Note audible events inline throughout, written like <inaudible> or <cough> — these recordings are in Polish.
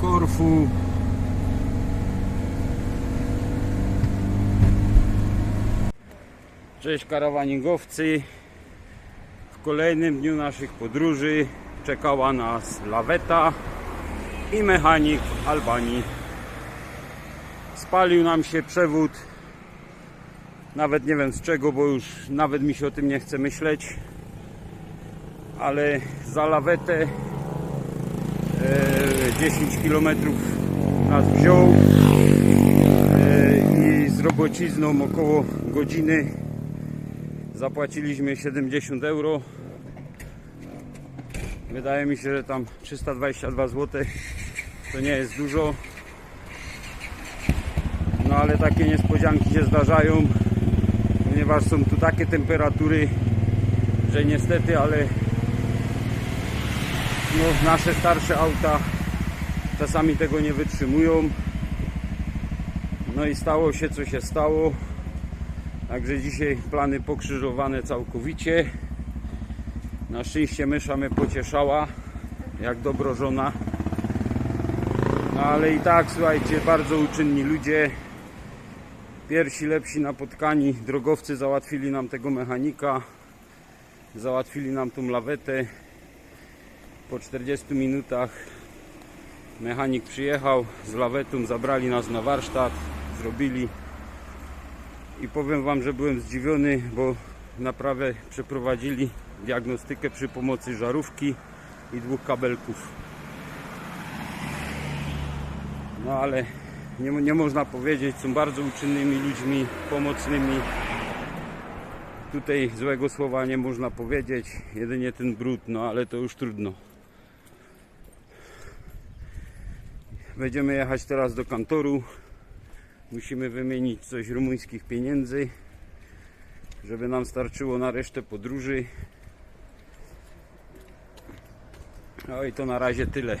Korfu. Cześć karawaningowcy. W kolejnym dniu naszych podróży czekała nas laweta i mechanik Albanii. Spalił nam się przewód. Nawet nie wiem z czego, bo już nawet mi się o tym nie chce myśleć. Ale za lawetę 10 km nas wziął e, i z robocizną około godziny zapłaciliśmy 70 euro. Wydaje mi się, że tam 322 zł to nie jest dużo. No ale takie niespodzianki się zdarzają, ponieważ są tu takie temperatury, że niestety, ale no, nasze starsze auta czasami tego nie wytrzymują. No i stało się co się stało. Także dzisiaj plany pokrzyżowane całkowicie. Na szczęście mysza mnie pocieszała, jak dobro żona. No ale i tak, słuchajcie, bardzo uczynni ludzie. Pierwsi lepsi napotkani drogowcy załatwili nam tego mechanika. Załatwili nam tą lawetę. Po 40 minutach mechanik przyjechał z lawetą, zabrali nas na warsztat, zrobili i powiem Wam, że byłem zdziwiony, bo naprawę przeprowadzili diagnostykę przy pomocy żarówki i dwóch kabelków. No ale nie, nie można powiedzieć, są bardzo uczynnymi ludźmi, pomocnymi. Tutaj złego słowa nie można powiedzieć, jedynie ten brud, no ale to już trudno. Będziemy jechać teraz do kantoru. Musimy wymienić coś rumuńskich pieniędzy, żeby nam starczyło na resztę podróży. No i to na razie tyle.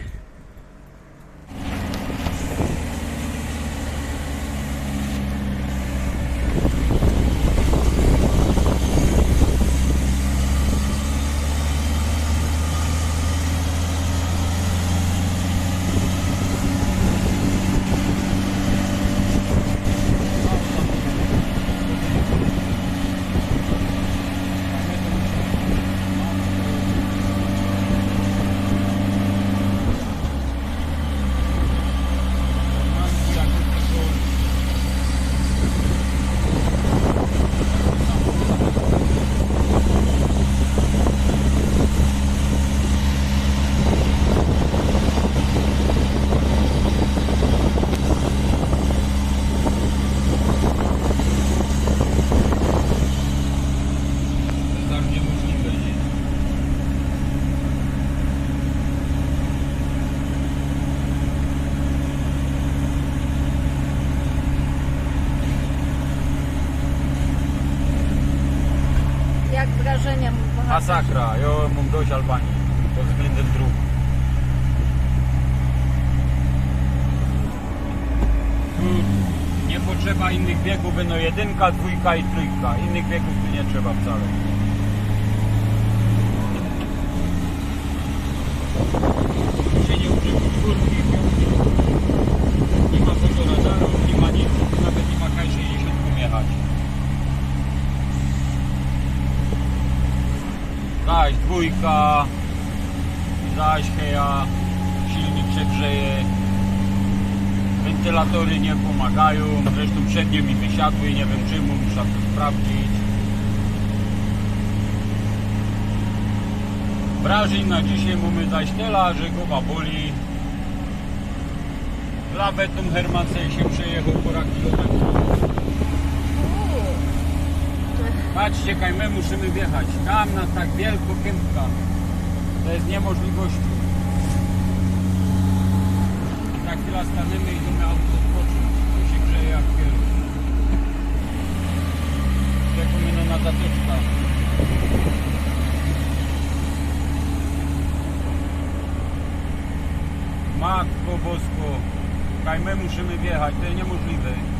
Tak niemożliwe, nie? Jak wrażenia bohaterze? Masakra, ja mam dość Albanii pod względem dróg. Tu nie potrzeba innych biegów, będą jedynka, dwójka i trójka. Innych biegów tu nie trzeba wcale. Tu się nie używa czwórki, piątki. Nie ma fotoradarów, nie ma nic, nawet nie ma K60 jechać. Dwójka, zaś heja, silnik się grzeje, wentylatory nie pomagają, zresztą przednie mi wysiadły, nie wiem czemu, muszę to sprawdzić. Wrażeń na dzisiaj mamy zaś tyle, że głowa boli. Lawetą Hermacel się przejechał pora kilometrów. Patrzcie, kaj my musimy wjechać. Tam na tak wielko kępka. To jest niemożliwością. Za chwilę staniemy i idziemy auto odpocząć. To się grzeje jak pier. Czekamy no na zatoczka. Matko Bosko. Kaj my musimy wjechać. To jest niemożliwe.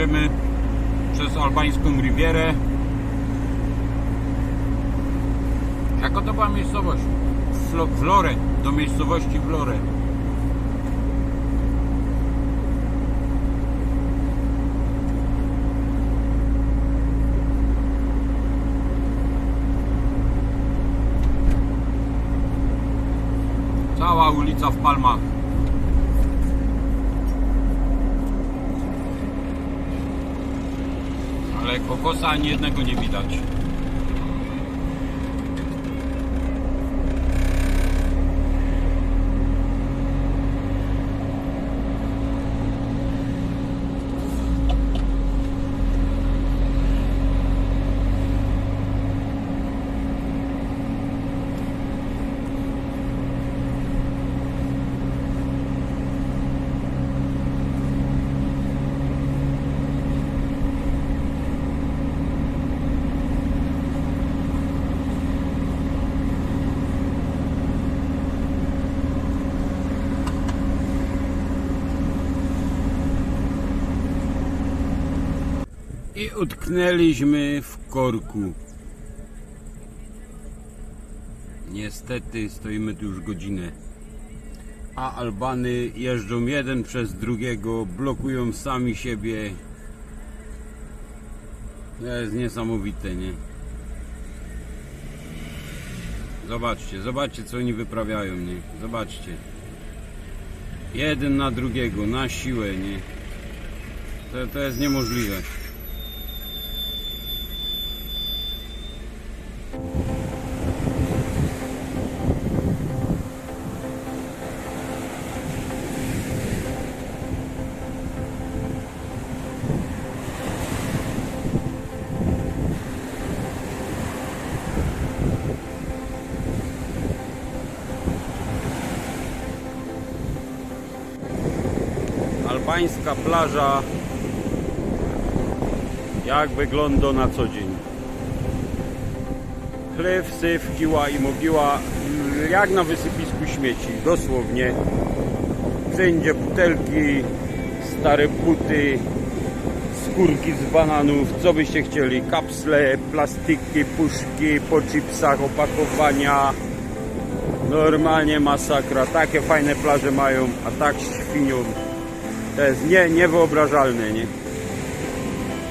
Jedziemy przez albańską Rivierę. Jaka to była miejscowość? Flo, Flore, do miejscowości Flore. Cała ulica w Palmach. Ale kokosa ani jednego nie widać. I utknęliśmy w korku. Niestety stoimy tu już godzinę. A Albany jeżdżą jeden przez drugiego, blokują sami siebie. To jest niesamowite, nie? Zobaczcie, zobaczcie co oni wyprawiają, nie? Zobaczcie. Jeden na drugiego, na siłę, nie? To, to jest niemożliwe. Albańska plaża. Jak wygląda na co dzień? Chleb, syf, kiła i mogiła jak na wysypisku śmieci. Dosłownie wszędzie butelki stare buty skórki z bananów co byście chcieli. Kapsle, plastiki, puszki po chipsach, opakowania. Normalnie masakra. Takie fajne plaże mają a tak świnią to jest nie, niewyobrażalne, nie?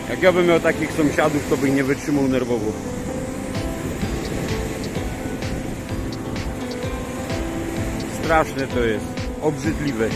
Jak ja bym miał takich sąsiadów, to bym nie wytrzymał nerwowo. Straszne to jest, obrzydliwe.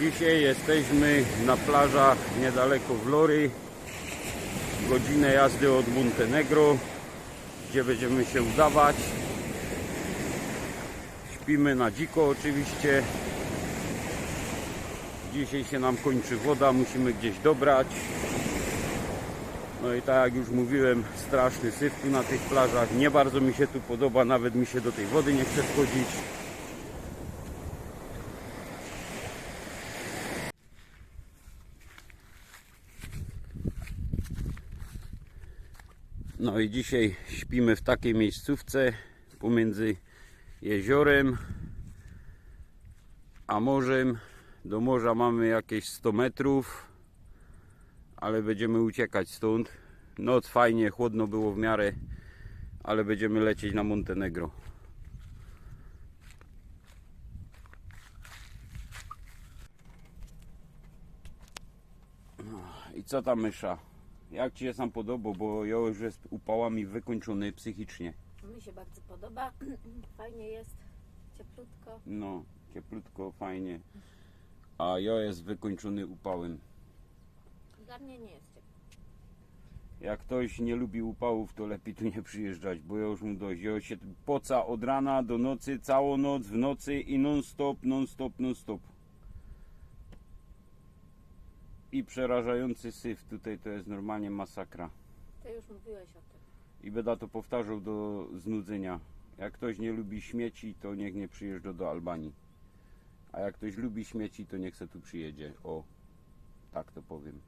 Dzisiaj jesteśmy na plażach niedaleko Vlory. Godzinę jazdy od Montenegro, gdzie będziemy się udawać. Śpimy na dziko oczywiście. Dzisiaj się nam kończy woda, musimy gdzieś dobrać. No i tak jak już mówiłem, straszny syf tu na tych plażach. Nie bardzo mi się tu podoba, nawet mi się do tej wody nie chce wchodzić. No i dzisiaj śpimy w takiej miejscówce pomiędzy jeziorem a morzem. Do morza mamy jakieś 100 metrów, ale będziemy uciekać stąd. Noc fajnie, chłodno było w miarę, ale będziemy lecieć na Montenegro. No, I co tam mysza? Jak Ci się sam podoba, bo ja już jest upałami wykończony psychicznie. Mi się bardzo podoba. <clears throat> Fajnie jest. Cieplutko. No, cieplutko, fajnie. A ja jest wykończony upałem. Dla mnie nie jest ciepło. Jak ktoś nie lubi upałów, to lepiej tu nie przyjeżdżać, bo ja już mu dość. Ja się poca od rana do nocy, całą noc, w nocy i non stop, non stop, non stop. I przerażający syf tutaj to jest normalnie masakra. Ty już mówiłeś o tym. I będę to powtarzał do znudzenia. Jak ktoś nie lubi śmieci, to niech nie przyjeżdża do Albanii. A jak ktoś lubi śmieci, to niech se tu przyjedzie. O, tak to powiem.